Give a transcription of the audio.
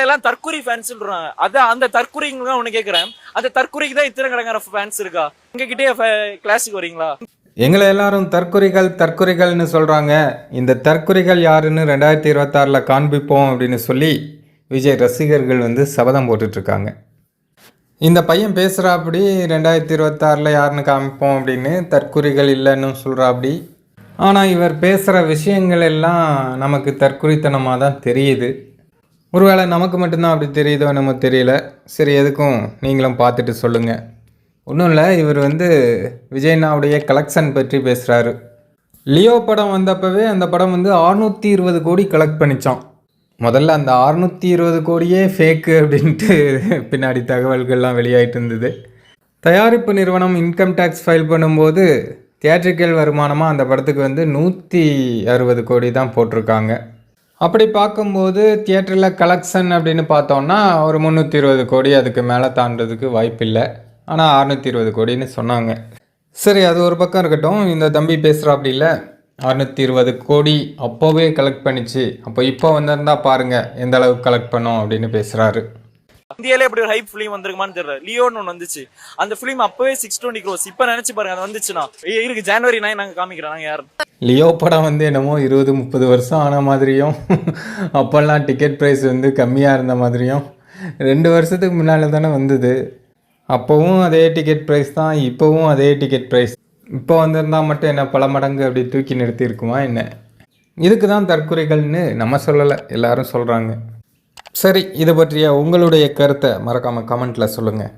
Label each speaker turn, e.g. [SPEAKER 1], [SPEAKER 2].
[SPEAKER 1] எல்லாம் தற்குறி ஃபேன்ஸ் சொல்றாங்க. அதான் அந்த தற்குறிங்க தான் ஒண்ணு கேக்குறேன். அந்த தற்குறிக்கு தான் இத்தனை கடங்கார ஃபேன்ஸ் இருக்கா? எங்க கிட்டே கிளாஸுக்கு வரீங்களா
[SPEAKER 2] எங்களை எல்லாரும் தற்குறிகள் தற்குறிகள்னு சொல்கிறாங்க இந்த தற்குறிகள் யாருன்னு ரெண்டாயிரத்தி இருபத்தாறில் காண்பிப்போம் அப்படின்னு சொல்லி விஜய் ரசிகர்கள் வந்து சபதம் போட்டுட்ருக்காங்க. இந்த பையன் பேசுகிறாப்படி ரெண்டாயிரத்தி இருபத்தாறில் யாருன்னு காமிப்போம் அப்படின்னு தற்குறிகள் இல்லைன்னு சொல்கிறாப்படி ஆனால் இவர் பேசுகிற விஷயங்கள் எல்லாம் நமக்கு தற்குறித்தனமாக தான் தெரியுது. ஒருவேளை நமக்கு மட்டும்தான் அப்படி தெரியுதோ நம்ம தெரியல. சரி எதுக்கும் நீங்களும் பார்த்துட்டு சொல்லுங்கள் ஒன்றும் இல்லை இவர் வந்து விஜய்னாவுடைய கலெக்ஷன் பற்றி பேசுகிறாரு லியோ படம் வந்தப்பவே அந்த படம் வந்து 620 இருபது கோடி கலெக்ட் பண்ணிச்சான் முதல்ல அந்த 620 இருபது கோடியே ஃபேக்கு அப்படின்ட்டு பின்னாடி தகவல்கள்லாம் வெளியாயிட்டு இருந்தது. தயாரிப்பு நிறுவனம் இன்கம் டேக்ஸ் ஃபைல் பண்ணும்போது தியேட்ரிக்கல் வருமானமாக அந்த படத்துக்கு வந்து நூற்றி அறுபது கோடி தான் போட்டிருக்காங்க. அப்படி பார்க்கும்போது தியேட்டரில் கலெக்ஷன் அப்படின்னு பார்த்தோம்னா ஒரு முந்நூற்றி இருபது கோடி அதுக்கு மேலே தாண்டதுக்கு வாய்ப்பில்லை. ஆனால் அறநூற்றி இருபது கோடின்னு சொன்னாங்க. சரி அது ஒரு பக்கம் இருக்கட்டும். இந்த தம்பி பேசுகிறா அப்படி இல்லை. அறநூற்றி இருபது கோடி அப்போவே கலெக்ட் பண்ணிச்சு. அப்போ இப்போ வந்திருந்தா பாருங்கள் எந்த அளவுக்கு கலெக்ட் பண்ணோம் அப்படின்னு பேசுகிறாரு
[SPEAKER 1] இந்தியாவிலே இப்படி ஒரு ஹைப் ஃபிலிம் வந்திருக்குமான்னு தெரியல. லியோன்னு ஒன்று வந்துச்சு. அந்த ஃபிலிம் அப்போவே சிக்ஸ் டுவெண்ட்டி க்ரோஸ் இப்போ நினச்சி பாருங்க அது வந்துச்சுன்னா. இருக்கு ஜனவரி நைன் நாங்கள் காமிக்கிறோம் நாங்கள் யார்
[SPEAKER 2] லியோ படம் வந்து என்னமோ இருபது முப்பது வருஷம் ஆன மாதிரியும் அப்போல்லாம் டிக்கெட் ப்ரைஸ் வந்து கம்மியாக இருந்த மாதிரியும் ரெண்டு வருஷத்துக்கு முன்னால் தானே வந்தது. அப்போவும் அதே டிக்கெட் ப்ரைஸ் தான் இப்போவும் அதே டிக்கெட் ப்ரைஸ் இப்போ வந்திருந்தா மட்டும் என்ன பல மடங்கு அப்படி தூக்கி நிறுத்தியிருக்குமா என்ன? இதுக்கு தான் தற்குறைகள்னு நம்ம சொல்லலை எல்லாரும் சொல்கிறாங்க சரி இதை பற்றிய உங்களுடைய கருத்தை மறக்காமல் கமெண்ட்டில் சொல்லுங்கள்